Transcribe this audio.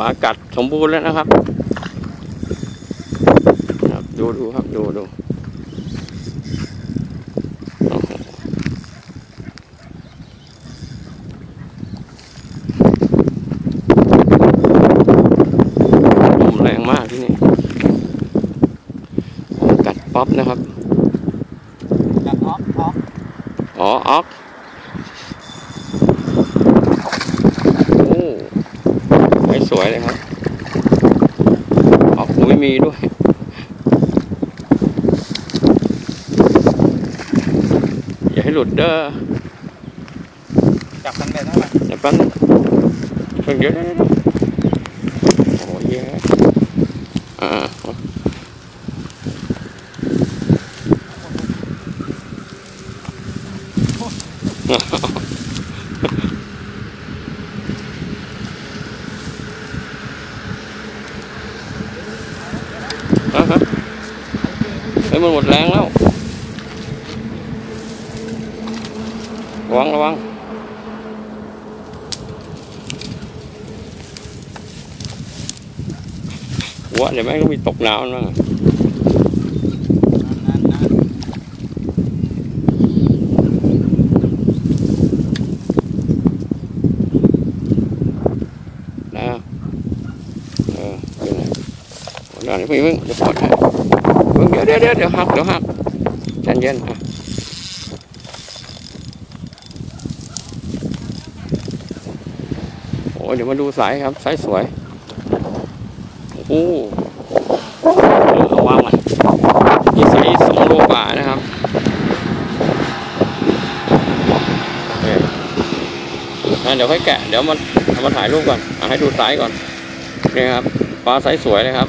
ปลากัดสมบูรณ์แล้วนะครับครับ ดูดูครับดูดูโอ้โหลมแรงมากที่นี่กัดป๊อปนะครับจากออฟออฟอ๋อออกโอ้ไม่ สวยเลยครับ ออกหูไม่มีด้วยอย่าให้หลุดเด้อจับกันไปเท่าไหร่เดี๋ยวแป๊บนึงเพิ่งเดี๋ยวเดี๋ยวเดี๋ยวโอ้ยแย่อ่าอะฮะ เฮ้ยมันหมดแรงแล้วระวังระวัง หัวเดี๋ยวแม่งก็มีตกน้ำมันบ้างอะ นั่นนั่น นะเออเป็นไงหัวหน้า เดี๋ยวพิ่งเพิ่งเดี๋ยวปลดให้เพิ่งเดี๋ยวเดี๋ยวเดี๋ยวเดี๋ยวหักเดี๋ยวหักใจเย็นอะโอ้ยเดี๋ยวมาดูสายครับสายสวยโอ้โหเอาวางมันนี่ใส่สองโลกว่านะครับเดี๋ยวค่อยแกะเดี๋ยวมันมาถ่ายรูปก่อนอให้ดูสายก่อนนี่ครับปลาไซส์สวยเลยครับ